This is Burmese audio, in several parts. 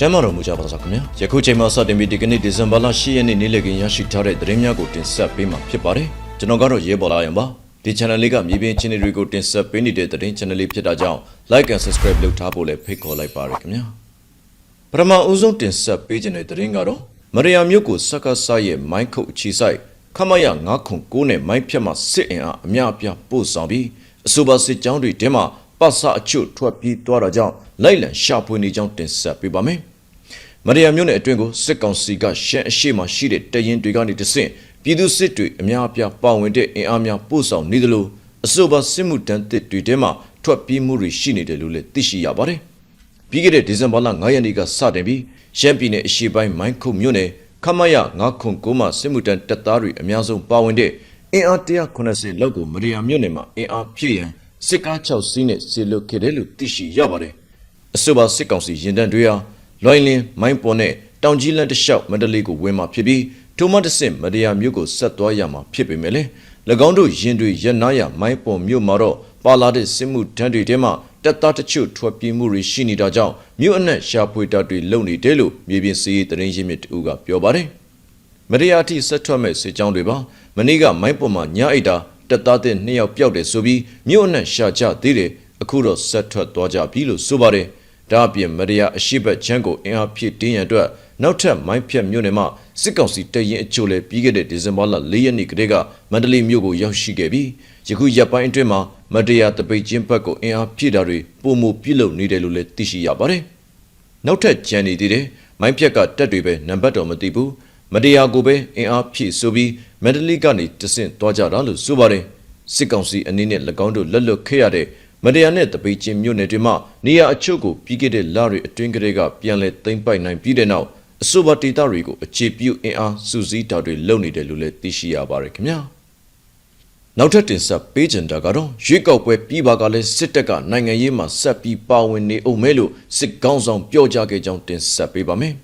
ကျမ်းမာတော်မူကြပါသောခင်ဗျာယခုချိန်မှာစတင်ပြီးဒီကနေ့ဒီဇင်ဘာလ10ရက်နေ့နေ့လည်ခင်းရရှိထားတဲ့သတင်းများကိုတင်ဆက်ပေးမှာဖြစ်ပါတယ်ကျွန်တော်ကတော့ရဲပေါ်လာရံပါဒီ channel လေးကမြေပြင်ချင်းတွေကိုတင်ဆက်ပေးနေတဲ့သတင်း channel လေးဖြစ်တာကြောင့် like and subscribe လုပ်ထားဖို့လည်းဖိတ်ခေါ်လိုက်ပါရခင်ဗျာပထမဦးဆုံးတင်ဆက်ပေးခြင်းတဲ့သတင်းကတော့မရိယာမြို့ကိုစက္ကဆရဲ့မိုင်းခုတ်အခြေဆိုင်ခမရ909နဲ့မိုင်းဖြတ်မှစစ်အင်အားအများအပြားပို့ဆောင်ပြီးအဆိုပါစစ်ကြောင်းတွေတဲမှာပတ်စအချို့ထွက်ပြေးသွားတာကြောင့်လိုက်လံရှာဖွေနေကြောင်းတင်ဆက်ပေးပါမယ်။ မရိယာမြို့နယ်အတွင်းကိုစစ်ကောင်စီကရှမ်းအရှိမှရှိတဲ့တရင်တွေကနေတဆင့်ပြည်သူစစ်တွေအများအပြားပါဝင်တဲ့အင်အားများပို့ဆောင်နေသလိုအဆိုပါစစ်မှုတန်းတစ်တွေတဲမှာထွက်ပြေးမှုတွေရှိနေတယ်လို့လည်းသိရှိရပါတယ်။ပြီးခဲ့တဲ့ဒီဇင်ဘာလ9ရက်နေ့ကစတင်ပြီးရှမ်းပြည်နယ်အရှေ့ပိုင်းမိုင်းခုတ်မြို့နယ်ခမရ909မှာစစ်မှုတန်းတပ်သားတွေအများဆုံးပါဝင်တဲ့အင်အား180လောက်ကိုမရိယာမြို့နယ်မှာအင်အားဖြည့်ရန်စစ်ကား6စီးနဲ့ဆေလွတ်ခဲ့တယ်လို့သိရှိရပါတယ်။အဆိုပါစစ်ကောင်စီရင်တန်းတွေဟာ လွိုင်းလင်းမိုင်းပေါ်နဲ့တောင်ကြီးလန်းတစ်လျှောက်မန္တလေးကိုဝင်မှာဖြစ်ပြီးထိုမတ်တဆင့်မရိယာမြို့ကိုဆက်သွားရမှာဖြစ်ပေမဲ့လည်း၎င်းတို့ရင်တွေရက်နာရမိုင်းပေါ်မြို့မှာတော့ပါလာတဲ့စစ်မှုထမ်းတွေထဲမှာတပ်သားတချို့ထွက်ပြေးမှုတွေရှိနေတာကြောင့်မြို့အနှံ့ရှာဖွေတပ်တွေလုံနေတယ်လို့မြေပြင်စီးရေးသတင်းရင်းမြစ်တူကပြောပါတယ်။မရိယာတိဆက်ထွက်မဲ့စစ်ကြောင်းတွေပါမနေ့ကမိုင်းပေါ်မှာညအိတ်တာတပ်သားတဲ့နှစ်ယောက်ပျောက်တယ်ဆိုပြီးမြို့အနှံ့ရှာကြသေးတယ်အခုတော့ဆက်ထွက်သွားကြပြီလို့ဆိုပါတယ်။ ဒါအပြင်မရိယာအရှိတ်ချမ်းကိုအင်အားဖြည့်တင်းရန်အတွက်နောက်ထပ်မိုင်းဖြတ်မြို့နယ်မှာစစ်ကောင်စီတပ်ရင်အချို့လည်းပြီးခဲ့တဲ့ဒီဇင်ဘာလ၄ရက်နေ့ကတည်းကမန္တလေးမြို့ကိုရောက်ရှိခဲ့ပြီးယခုရက်ပိုင်းအတွင်းမှာမတရားတပိတ်ချင်းဘက်ကိုအင်အားဖြည့်တာတွေပုံမပြည့်လုံနေတယ်လို့လည်းသိရှိရပါတယ်။နောက်ထပ်ကြံနေသေးတယ်မိုင်းဖြတ်ကတက်တွေပဲနံပါတ်တော်မသိဘူးမတရားကိုပဲအင်အားဖြည့်ဆိုပြီးမန္တလေးကနေတဆင့်သွားကြတာလို့ဆိုပါတယ်။စစ်ကောင်စီအနေနဲ့၎င်းတို့လက်လွတ်ခဲ့ရတဲ့ မတရားနဲ့တပိတ်ချင်းမြို့နယ်တွေမှာနေရာအချို့ကိုပြီးခဲ့တဲ့လတွေအတွင်းကလေးကပြန်လဲသိမ့်ပိုက်နိုင်ပြီးတဲ့နောက်အဆိုပါဒေတာတွေကိုအခြေပြုအင်အားစုစည်းတာတွေလုပ်နေတယ်လို့လည်းသိရှိရပါတယ်ခင်ဗျာနောက်ထပ်တင်ဆက်ပေးချင်တာကတော့ရွေးကောက်ပွဲပြီးပါကလည်းစစ်တပ်ကနိုင်ငံရေးမှာဆက်ပြီးပါဝင်နေအောင်မဲလို့စစ်ကောင်းဆောင်ပြောကြားခဲ့ကြောင်းတင်ဆက်ပေးပါမယ်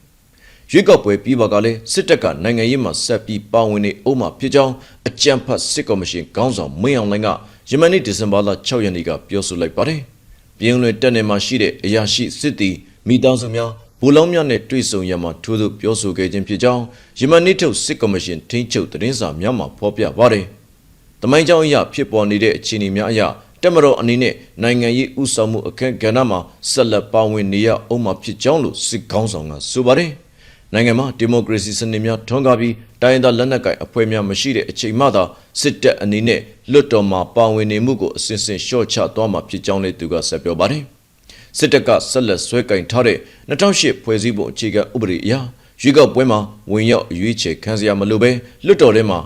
ရွေးကောက်ပွဲပြီးပါကလည်းစစ်တပ်ကနိုင်ငံရေးမှာဆက်ပြီးပါဝင်နေအောင်မှဖြစ်ကြောင်းအကြံဖတ်စစ်ကော်မရှင်ခေါင်းဆောင်မင်းအောင်လှိုင်က ယမန်နေ့ဒီဇင်ဘာလ6ရက်နေ့ကပြောဆိုလိုက်ပါတယ်ပြည်ုံလွင်တက်နယ်မှာရှိတဲ့အရာရှိစစ်တီမိသားစုများဘူလောင်းများနဲ့တွေ့ဆုံရမှာထိုးသူပြောဆိုခဲ့ခြင်းဖြစ်ကြောင်းယမန်နေ့ထုတ်စစ်ကော်မရှင်ထိန်းချုပ်သတင်းစာများမှာဖော်ပြပါတယ်။တမိုင်းကြောင်းအရဖြစ်ပေါ်နေတဲ့အခြေအနေများအရတက်မတော်အနေနဲ့နိုင်ငံရေးဥဆောင်မှုအခက်ကဏ္ဍမှာဆက်လက်ပါဝင်နေရအောင်မှာဖြစ်ကြောင်းလို့စစ်ကောင်းဆောင်ကဆိုပါတယ်။ နိုင်ငံမှာဒီမိုကရေစီစနစ်များထွန်းကားပြီးတိုင်းဒေသလက်နက်ကိုင်အဖွဲ့များမရှိတဲ့အချိန်မှသာစစ်တပ်အနေနဲ့လွတ်တော်မှာပါဝင်နေမှုကိုအစဉ်စဉ်လျှော့ချသွားမှာဖြစ်ကြောင်းလည်းသူကဆက်ပြောပါတယ်။စစ်တပ်ကဆက်လက်ဆွဲကင်ထားတဲ့2008ဖွဲ့စည်းပုံအခြေခံဥပဒေအရရွေးကောက်ပွဲမှာဝင်ရောက်အရွေးချယ်ခံစရာမလိုပဲလွတ်တော်ထဲမှာ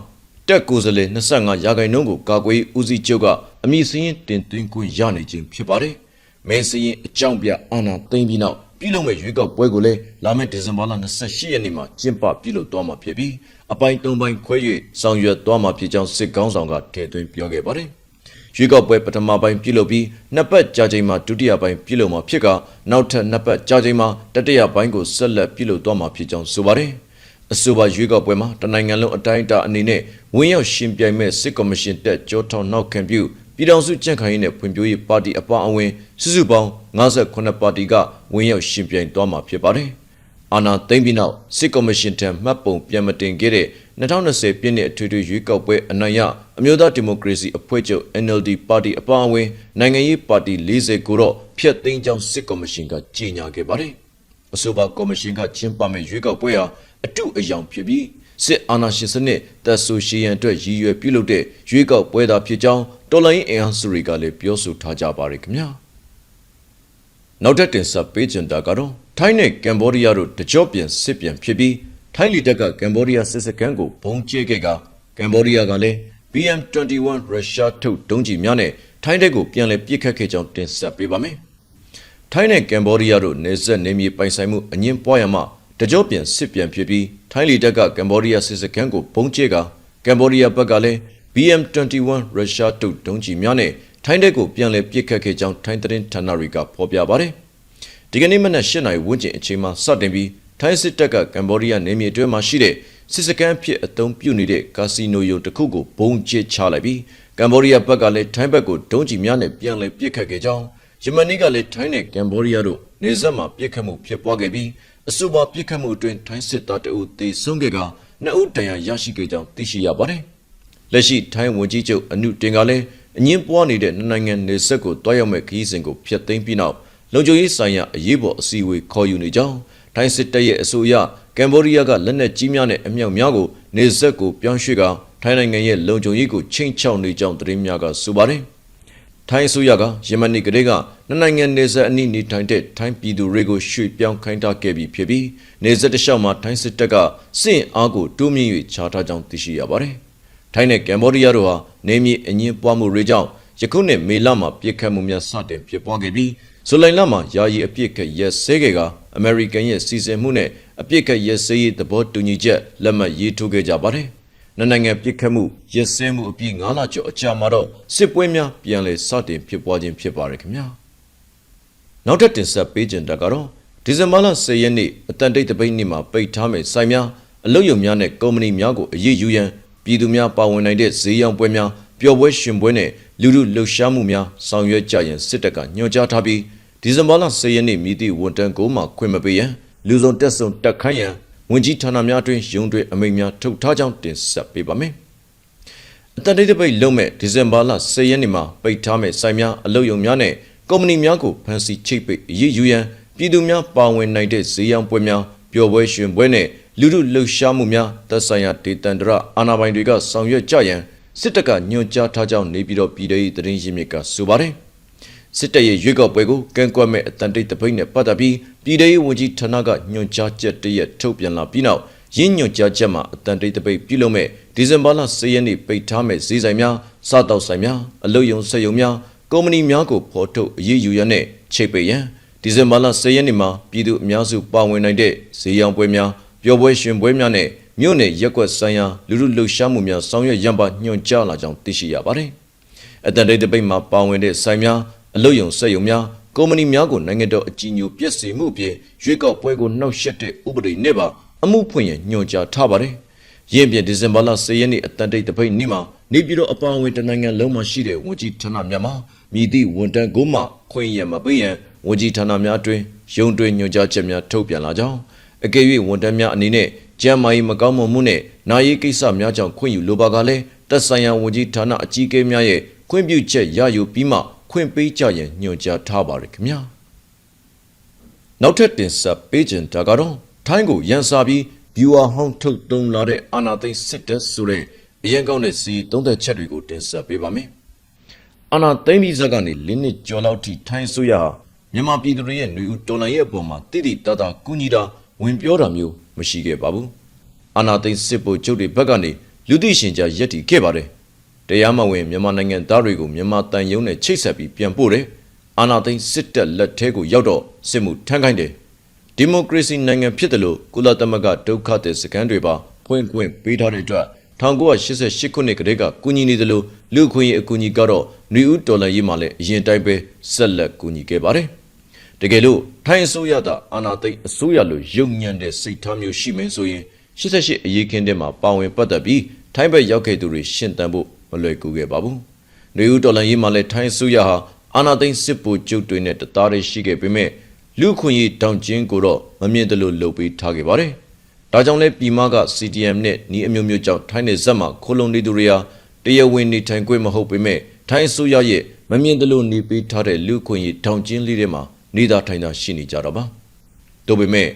တက်ကိုယ်စားလှယ်25ရာခိုင်နှုန်းကိုကာကွယ်ဦးစီးချုပ်ကအမိစရင်တင်သွင်းခွင့်ရနေခြင်းဖြစ်ပါတယ်။မဲစရင်အကြောင်းပြအာဏာသိမ်းပြီးနောက် ပြည်လုံးမဲ့ရွေးကောက်ပွဲကိုလည်းလာမယ့်ဒီဇင်ဘာလ28ရက်နေ့မှာကျင်းပပြုလုပ်သွားမှာဖြစ်ပြီးအပိုင်း၃ပိုင်းခွဲ၍ဆောင်ရွက်သွားမှာဖြစ်ကြောင်းစစ်ကောင်းဆောင်ကထည့်သွင်းပြောခဲ့ပါတယ်။ရွေးကောက်ပွဲပထမပိုင်းပြုလုပ်ပြီးနှစ်ပတ်ကြာချိန်မှာဒုတိယပိုင်းပြုလုပ်မှာဖြစ်ကနောက်ထပ်နှစ်ပတ်ကြာချိန်မှာတတိယပိုင်းကိုဆက်လက်ပြုလုပ်သွားမှာဖြစ်ကြောင်းဆိုပါတယ်။အဆိုပါရွေးကောက်ပွဲမှာတနိုင်ငံလုံးအတိုင်းအတာအနေနဲ့ဝင်းရောက်ရှင်ပြိုင်မဲ့စစ်ကော်မရှင်တက်ကြောထောင်နောက်ခံပြုပြည်ထောင်စုကြံ့ခိုင်ရေးနဲ့ဖွံ့ဖြိုးရေးပါတီအပါအဝင်စုစုပေါင်း 58ပါတီကဝင်းရောက်ရှင်ပြိုင်သွားမှာဖြစ်ပါတယ်။အာဏာသိမ်းပြီးနောက်စစ်ကော်မရှင်ထံမှတ်ပုံပြန်မတင်ခဲ့တဲ့2020ပြည့်နှစ်အထွေထွေရွေးကောက်ပွဲအနိုင်ရအမျိုးသားဒီမိုကရေစီအဖွဲ့ချုပ် NLD ပါတီအပါအဝင်နိုင်ငံရေးပါတီ40ကိုတော့ဖျက်သိမ်းကြောင်းစစ်ကော်မရှင်ကကြေညာခဲ့ပါတယ်။အဆိုပါကော်မရှင်ကကျင်းပမဲ့ရွေးကောက်ပွဲဟာအတုအယောင်ဖြစ်ပြီးစစ်အာဏာရှင်စနစ်တပ်ဆိုရှီယန်အတွက်ရည်ရွယ်ပြုလုပ်တဲ့ရွေးကောက်ပွဲသာဖြစ်ကြောင်းတော်လိုင်းအင်အားစုတွေကလည်းပြောဆိုထားကြပါရခင်ဗျာ နောက်ထပ်တင်ဆက်ပေးချင်တာကတော့ထိုင်းနဲ့ကမ်ဘောဒီးယားတို့တကြော့ပြန်စစ်ပြန်ဖြစ်ပြီးထိုင်းလီတက်ကကမ်ဘောဒီးယားစစ်စခန်းကိုဘုံကျဲခဲ့ကကမ်ဘောဒီးယားကလည်း BM21 ရုရှားထုတ်ဒုံးကျည်များနဲ့ထိုင်းတပ်ကိုပြန်လည်ပစ်ခတ်ခဲ့ကြောင်းတင်ဆက်ပေးပါမယ်ထိုင်းနဲ့ကမ်ဘောဒီးယားတို့နေဆက်နေမြေပိုင်ဆိုင်မှုအငင်းပွားရမှတကြောပြန်စစ်ပြန်ဖြစ်ပြီးထိုင်းလီတက်ကကမ်ဘောဒီးယားစစ်စခန်းကိုပုံကျဲကကမ်ဘောဒီးယားဘက်ကလည်း BM21 ရုရှားတုတ်ဒုံးကျည်များနဲ့ ထိုင်းတပ်ကိုပြန်လည်ပစ်ခတ်ခဲ့ကြောင်းထိုင်းသတင်းဌာနတွေကဖော်ပြပါတယ်။ဒီကနေ့မနက်၈နာရီဝန်းကျင်အချိန်မှာစတင်ပြီးထိုင်းစစ်တပ်ကကမ်ဘောဒီးယားနေမြေအတွင်းမှာရှိတဲ့စစ်စခန်းဖြစ်အုံပြုနေတဲ့ကာစီနိုယုံတစ်ခုကိုဘုံကျစ်ချလိုက်ပြီးကမ်ဘောဒီးယားဘက်ကလည်းထိုင်းဘက်ကိုဒုံးကျည်များနဲ့ပြန်လည်ပစ်ခတ်ခဲ့ကြောင်းယမန်နေ့ကလည်းထိုင်းနဲ့ကမ်ဘောဒီးယားတို့နေဆက်မှာပစ်ခတ်မှုဖြစ်ပွားခဲ့ပြီးအဆိုပါပြစ်ခတ်မှုအတွင်းထိုင်းစစ်သားတအုပ်သေဆုံးခဲ့ကနှစ်ဦးတန်ရာရရှိခဲ့ကြောင်းသိရှိရပါတယ်။လက်ရှိထိုင်းဝန်ကြီးချုပ်အနုတင်ကလည်း အငင်းပွားနေတဲ့နှစ်နိုင်ငံနေဆက်ကိုတွားရောက်မဲ့ခီးစဉ်ကိုဖျက်သိမ်းပြီးနောက်လုံခြုံရေးဆိုင်ရာအရေးပေါ်အစည်းအဝေးခေါ်ယူနေကြောင်းထိုင်းစစ်တပ်ရဲ့အဆိုအရကမ်ဘောဒီးယားကလက်နက်ကြီးများနဲ့အမြောက်များကိုနေဆက်ကိုပြောင်းရွှေ့ကထိုင်းနိုင်ငံရဲ့လုံခြုံရေးကိုချိန်ချောက်နေကြောင်းသတင်းများကဆိုပါတယ်။ထိုင်းအစိုးရကယမန်နီကလေးကနှစ်နိုင်ငံနေဆက်အနိနေထိုင်တဲ့ထိုင်းပြည်သူတွေကိုရွှေ့ပြောင်းခိုင်းထားခဲ့ပြီးဖြစ်ပြီးနေဆက်တစ်လျှောက်မှာထိုင်းစစ်တပ်ကစစ်အားကိုတိုးမြင့်၍ခြားထားကြောင်းသိရှိရပါတယ်။ ထိုင်းနဲ့ကမ်ဘောဒီးယားတို့ဟာနေမြေအငင်းပွားမှုတွေကြောင့်ယခုနှစ်မေလမှာပြစ်ခတ်မှုများစတင်ဖြစ်ပွားခဲ့ပြီးဇူလိုင်လမှာယာယီအပြစ်ခတ်ရက်စဲခဲ့ကအမေရိကန်ရဲ့စီစဉ်မှုနဲ့အပြစ်ခတ်ရက်စဲရေးသဘောတူညီချက်လက်မှတ်ရေးထိုးခဲ့ကြပါတယ်။နှစ်နိုင်ငံပြစ်ခတ်မှုရက်စဲမှုအပြည့်9လကျော်အကြာမှာတော့စစ်ပွဲများပြန်လည်စတင်ဖြစ်ပွားခြင်းဖြစ်ပါရခင်ဗျာ။နောက်ထပ်တင်ဆက်ပေးခြင်းတကတော့ဒီဇင်ဘာလ10ရက်နေ့အတန်တိတ်တပိတ်နေ့မှာပိတ်ထားမဲ့စိုင်များအလုတ်ရုံများနဲ့ကုမ္ပဏီများကိုအရေးယူရန် ပြည်သူများပါဝင်နိုင်တဲ့ဈေးရောင်းပွဲများပျော်ပွဲရှင်ပွဲနဲ့လူလူလှုပ်ရှားမှုများဆောင်ရွက်ကြရန်စစ်တပ်ကညွှန်ကြားထားပြီးဒီဇင်ဘာလ10ရက်နေ့မြည်သည့်ဝန်တန်းကိုမှခွင့်မပေးရန်လူစုံတက်ဆုံတက်ခိုင်းရန်ဝန်ကြီးဌာနများတွင်ရုံးတွင်အမိန့်များထုတ်ထားကြောင်းတင်ဆက်ပေးပါမယ်။အတန်တိတ်တပိတ်လုံးမဲ့ဒီဇင်ဘာလ10ရက်နေ့မှာပိတ်ထားမဲ့စိုင်များအလုတ်ရုံများနဲ့ကုမ္ပဏီများကိုဖမ်းဆီးချိတ်ပိတ်အရေးယူရန်ပြည်သူများပါဝင်နိုင်တဲ့ဈေးရောင်းပွဲများပျော်ပွဲရှင်ပွဲနဲ့ လူလူလှုပ်ရှားမှုများသက်ဆိုင်ရာဒေသန္တရအာဏာပိုင်တွေကဆောင်ရွက်ကြရန်စစ်တပ်ကညွှန်ကြားထားကြောင်းနေပြည်တော်ပြည်ထောင်စုသတင်းရင်းမြစ်ကဆိုပါတယ်။စစ်တပ်ရဲ့ရွေးကောက်ပွဲကိုကန့်ကွက်မဲ့အတန်တိတ်တပိတ်နဲ့ပတ်သက်ပြီးပြည်ထောင်စုဝန်ကြီးဌာနကညွှန်ကြားချက်တရက်ထုတ်ပြန်လာပြီးနောက်ရင်းညွှန်ကြားချက်မှာအတန်တိတ်တပိတ်ပြုလုပ်မဲ့ဒီဇင်ဘာလ10ရက်နေ့ပိတ်ထားမဲ့ဈေးဆိုင်များစားတောက်ဆိုင်များအလုတ်ယုံဆက်ယုံများကုမ္ပဏီများကိုဖော်ထုတ်အရေးယူရန်နဲ့ချိတ်ပိတ်ရန်ဒီဇင်ဘာလ10ရက်နေ့မှာပြည်သူအများစုပါဝင်နိုင်တဲ့ဈေးရောင်းပွဲများ ပျော်ပွဲရှင်ပွဲများနဲ့မြို့နယ်ရက်ကွက်ဆိုင်ရာလူလူလှုပ်ရှားမှုများဆောင်ရွက်ရန်ပါညွှန်ကြားလာကြောင်းသိရှိရပါတယ်။အတန်တိတ်တပိတ်မှာပါဝင်တဲ့ဆိုင်များအလုတ်ယုံဆက်ယုံများကုမ္ပဏီများကိုနိုင်ငံတော်အကြီးအကျယ်ပြည့်စုံမှုအပြင်ရွေးကောက်ပွဲကိုနှောက်ယှက်တဲ့ဥပဒေနဲ့ပါအမှုဖွင့်ရညွှန်ကြားထားပါတယ်။ရင်းပြဒီဇင်ဘာလ10ရက်နေ့အတန်တိတ်တပိတ်နေ့မှာနေပြည်တော်အပါအဝင်တနိုင်ငံလုံးမှာရှိတဲ့ဝန်ကြီးဌာနများမှာမြည်သည့်ဝန်တန်းကိုမှခွင့်ရမပေးရန်ဝန်ကြီးဌာနများတွင်ရုံးတွင်ညွှန်ကြားချက်များထုတ်ပြန်လာကြောင်း အကယ်၍ဝန်တန်းများအနေနဲ့ကျန်းမာရေးမကောင်းမွန်မှုနဲ့နာရေးကိစ္စများကြောင့်ခွင့်ယူလိုပါကလည်းတက်ဆိုင်ရာဝန်ကြီးဌာနအကြီးအကဲများရဲ့ခွင့်ပြုချက်ရယူပြီးမှခွင့်ပေးကြရန်ညွှန်ကြားထားပါရခင်ဗျာနောက်ထပ်တင်ဆက်ပေးခြင်းတာကတော့ထိုင်းကိုရန်စာပြီး viewer ဟောင်းထုတ်သုံးလာတဲ့အာနာသိန်းစစ်တပ်ဆိုတဲ့အရင်ကောင်းတဲ့စီသုံးသက်ချက်တွေကိုတင်ဆက်ပေးပါမယ်အာနာသိန်းပြီးဇက်ကနေလင်းနစ်ကျော်လောက်ထိထိုင်းဆိုရဟာမြန်မာပြည်သူတွေရဲ့ຫນွေဦးတော်လှန်ရေးအပေါ်မှာတိတိတသားကူညီတာ ဝင်ပြောတာမျိုးမရှိခဲ့ပါဘူးအာနာသိန်းစစ်ဗိုလ်ချုပ်တွေဘက်ကနေလူသိရှင်ကြားရက်တီခဲ့ပါတယ်တရားမဝင်မြန်မာနိုင်ငံသားတွေကိုမြန်မာတန်ယုံနဲ့ချိတ်ဆက်ပြီးပြန်ပို့တယ်အာနာသိန်းစစ်တပ်လက်ထဲကိုရောက်တော့စစ်မှုထမ်းခိုင်းတယ်ဒီမိုကရေစီနိုင်ငံဖြစ်တယ်လို့ကုလသမဂ္ဂဒုက္ခသည်စခန်းတွေပါဖွင့်ခွင့်ပေးထားတဲ့အတွက်1988ခုနှစ်ကတည်းကကူညီနေတယ်လို့လူခွင့်ရေးအကူအညီကတော့ຫນွေဦးတော်လှန်ရေးမှာလည်းအရင်တိုင်းပဲဆက်လက်ကူညီခဲ့ပါတယ် တကယ်လို့ထိုင်းအစိုးရကအာဏာသိမ်းအစိုးရလိုရုံညံ့တဲ့စိတ်ထားမျိုးရှိမယ်ဆိုရင်88အရေးခင်းတဲ့မှာပါဝင်ပတ်သက်ပြီးထိုင်းဘက်ရောက်ခဲ့သူတွေရှင်းတန်ဖို့မလွယ်ကူခဲ့ပါဘူး။နေဦးတော်လန်ရေးမှာလည်းထိုင်းအစိုးရဟာအာဏာသိမ်းစစ်ဗိုလ်ချုပ်တွေနဲ့တသားတည်းရှိခဲ့ပေမဲ့လူခွင့်ရေးတောင်ကျင်းကိုတော့မမြင်တယ်လို့လုပ်ပေးထားခဲ့ပါတယ်။ဒါကြောင့်လဲပြည်မက CDM နဲ့ဤအမျိုးမျိုးကြောင့်ထိုင်းနယ်ဇက်မှာခိုလုံနေသူတွေဟာတရားဝင်နေထိုင်ခွင့်မဟုတ်ပေမဲ့ထိုင်းအစိုးရရဲ့မမြင်တယ်လို့နေပေးထားတဲ့လူခွင့်ရေးတောင်ကျင်းလေးတွေမှာ နေသာထိုင်သာရှိနေကြတော့ပါ။ဒါပေမဲ့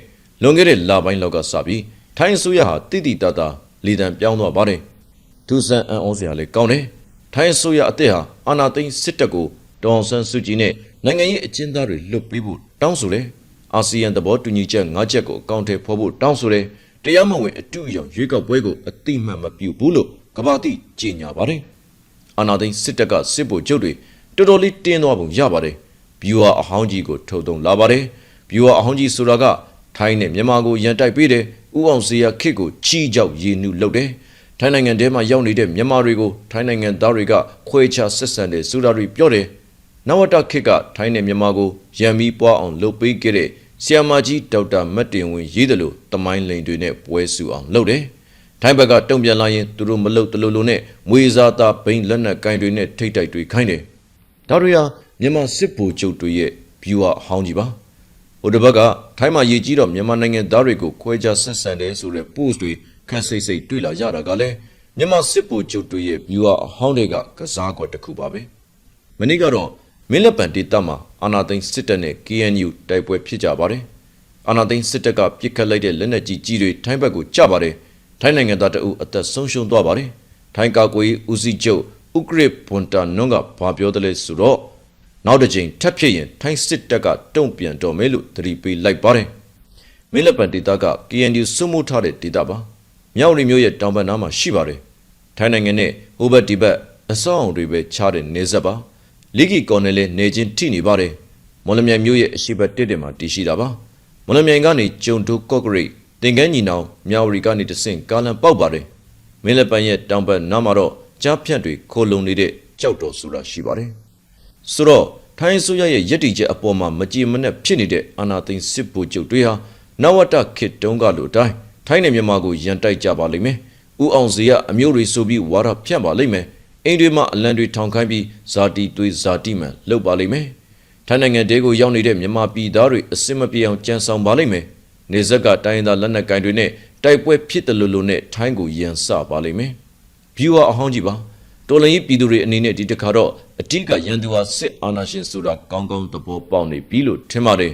လွန်ခဲ့တဲ့လပိုင်းလောက်ကစပြီးထိုင်းအစိုးရဟာတိတိတတ်တာလေတံပြောင်းသွားပါတယ်။သူဆန်အန်အောင်စရာလည်းကောင်းတယ်။ထိုင်းအစိုးရအသစ်ဟာအာဏာသိမ်းစစ်တပ်ကိုဒေါအောင်ဆန်းစုကြည်နဲ့နိုင်ငံရေးအကျဉ်းသားတွေလွတ်ပေးဖို့တောင်းဆိုတယ်။အာဆီယံသဘောတူညီချက်၅ချက်ကိုအကောင့်ထဲဖော်ဖို့တောင်းဆိုတယ်။တရားမဝင်အတူအယောင်ရွေးကောက်ပွဲကိုအတိမတ်မပြုဘူးလို့ကမ္ဘာတိကြေညာပါတယ်။အာဏာသိမ်းစစ်တပ်ကစစ်ဗိုလ်ချုပ်တွေတော်တော်လေးတင်းသွားပုံရပါတယ်။ ဘီယူဟာအဟောင်းကြီးကိုထုတ်သုံးလာပါတယ်။ဘီယူဟာအဟောင်းကြီးဆိုတာကထိုင်းနဲ့မြန်မာကိုရန်တိုက်ပေးတယ်။ဥအောင်စီယာခစ်ကိုချီကြောက်ရည်နုလုပ်တယ်။ထိုင်းနိုင်ငံထဲမှာရောက်နေတဲ့မြန်မာတွေကိုထိုင်းနိုင်ငံသားတွေကခွဲခြားဆက်ဆံတယ်ဆိုတာတွေပြောတယ်။နဝတခစ်ကထိုင်းနဲ့မြန်မာကိုရန်ပြီးပွားအောင်လုပ်ပေးခဲ့တဲ့ဆီယမာကြီးဒေါက်တာမတ်တင်ဝင်းရေးတယ်လို့တမိုင်းလိန်တွေနဲ့ပွဲစုအောင်လုပ်တယ်။ထိုင်းဘက်ကတုံ့ပြန်လာရင်သူတို့မလုပ်တလို့လို့နဲ့မွေစားသားဘိန်းလက်နက်ကင်တွေနဲ့ထိတ်တိုက်တွေခိုင်းတယ်။ဒါတွေဟာ မြန်မာစစ်ဗိုလ်ချုပ်တွေရဲ့ view အဟောင်းကြီးပါ။ဟိုတစ်ဘက်ကထိုင်းမှာရည်ကြီးတော့မြန်မာနိုင်ငံသားတွေကိုခွဲခြားဆက်ဆံတယ်ဆိုတဲ့ post တွေခက်စိတ်စိတ်တွေ့လာကြတာကလည်းမြန်မာစစ်ဗိုလ်ချုပ်တွေရဲ့ view အဟောင်းတွေကကစားကွက်တစ်ခုပါပဲမနေ့ကတော့မင်းလက်ပံဒေသမှာအာနာသိန်းစစ်တပ်နဲ့ KNU တိုက်ပွဲဖြစ်ကြပါတယ်အာနာသိန်းစစ်တပ်ကပြစ်ခတ်လိုက်တဲ့လက်နက်ကြီးကြီးတွေထိုင်းဘက်ကိုကျပါတယ်ထိုင်းနိုင်ငံသားတအုပ်အသက်ဆုံးရှုံးသွားပါတယ်ထိုင်းကာကွယ်ရေးဦးစီးချုပ်ဥကရစ်ဘွန်တာနွန်ကဘာပြောတယ်လဲဆိုတော့ နောက်တစ်ချိန်ထပ်ဖြစ်ရင်ထိုင်းစစ်တပ်ကတုံ့ပြန်တော်မယ်လို့သတိပေးလိုက်ပါတယ်။မင်းလက်ပံဒေသက KNU စုမှုထားတဲ့ဒေသပါ။မြောက်ရီမျိုးရဲ့တောင်ဘက်နားမှာရှိပါတယ်။ထိုင်းနိုင်ငံနဲ့ဟိုဘက်ဒီဘက်အစောင့်တွေပဲချားတဲ့နေဆက်ပါ။လီဂီကော်နယ်လည်းနေချင်းထိနေပါတယ်။မော်လမြိုင်မျိုးရဲ့အရှိဘက်တစ်တင်မှာတည်ရှိတာပါ။မော်လမြိုင်ကနေကျုံတိုးကော့ဂရိတ်တင်ကန်းညီနောင်မြောက်ရီကနေတဆင့်ကားလန်ပေါက်ပါတယ်။မင်းလက်ပံရဲ့တောင်ဘက်နားမှာတော့ကြားဖြတ်တွေခိုလုံနေတဲ့ကြောက်တော်ဆိုတာရှိပါတယ်။ ဆိုတော့ထိုင်းအစိုးရရဲ့ယက်တီချက်အပေါ်မှာမကြည်မနှက်ဖြစ်နေတဲ့အာဏာသိမ်းစစ်ဗိုလ်ချုပ်တွေဟာနဝတခေတ်တုန်းကလိုအတိုင်းထိုင်းနဲ့မြန်မာကိုရန်တိုက်ကြပါလိမ့်မယ်။ဦးအောင်စီကအမျိုးတွေဆိုပြီးဝါဒဖြန့်ပါလိမ့်မယ်။အိမ်တွေမှာအလံတွေထောင်ခိုင်းပြီးဇာတိသွေးဇာတိမှန်လှုပ်ပါလိမ့်မယ်။ထိုင်းနိုင်ငံတဲကိုရောက်နေတဲ့မြန်မာပြည်သားတွေအစစ်မပြေအောင်ကြံဆောင်ပါလိမ့်မယ်။နေဆက်ကတိုင်းရင်းသားလက်နက်ကိုင်တွေနဲ့တိုက်ပွဲဖြစ်တယ်လို့လို့နဲ့ထိုင်းကိုရန်စပါလိမ့်မယ်။ view အဟောင်းကြီးပါ တော်လန်ရေးပြည်သူတွေအနေနဲ့ဒီတစ်ခါတော့အတိတ်ကရန်သူဟာစစ်အာဏာရှင်ဆိုတာကောင်းကောင်းသဘောပေါက်နေပြီလို့ထင်ပါတယ်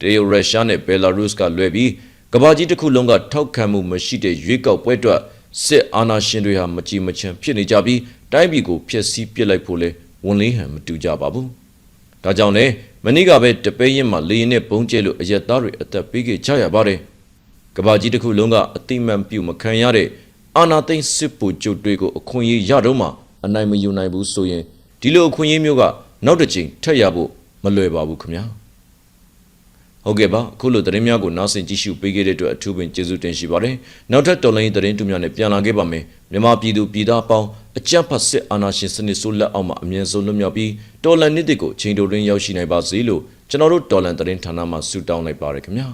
တရုတ်ရုရှားနဲ့ဘယ်လာရုစ်ကလွဲပြီးကမ္ဘာကြီးတစ်ခုလုံးကထောက်ခံမှုမရှိတဲ့ရွေးကောက်ပွဲအတွက်စစ်အာဏာရှင်တွေဟာမကြည်မချမ်းဖြစ်နေကြပြီးတိုင်းပြည်ကိုဖျက်ဆီးပစ်လိုက်ဖို့လဲဝန်လေးဟန်မတူကြပါဘူးဒါကြောင့်လဲမနေ့ကပဲတပဲရင်မှာလေရင်နဲ့ပုံကျဲလို့အရက်သားတွေအသက်ပေးခဲ့ကြရပါတယ်ကမ္ဘာကြီးတစ်ခုလုံးကအတိမန်ပြုမခံရတဲ့ အာနာသိန်းစစ်ပူကျုပ်တွေကိုအခွင့်အရေးရတော့မှအနိုင်မယူနိုင်ဘူးဆိုရင်ဒီလိုအခွင့်အရေးမျိုးကနောက်တစ်ချိန်ထက်ရဖို့မလွယ်ပါဘူးခင်ဗျာဟုတ်ကဲ့ပါအခုလိုသတင်းများကိုနားဆင်ကြည့်ရှုပေးခဲ့တဲ့အတွက်အထူးပင်ကျေးဇူးတင်ရှိပါတယ်နောက်ထပ်တော်လိုင်းသတင်းတူများနဲ့ပြန်လာခဲ့ပါမယ်မြန်မာပြည်သူပြည်သားအပေါင်းအကြမ်းဖက်စစ်အာဏာရှင်စနစ်ဆိုးလက်အောက်မှာအမြင့်ဆုံးလွတ်မြောက်ပြီးတော်လန်နှစ်တစ်ကိုချိန်တိုတွင်ရောက်ရှိနိုင်ပါစေလို့ကျွန်တော်တို့တော်လန်သတင်းဌာနမှဆုတောင်းလိုက်ပါရခင်ဗျာ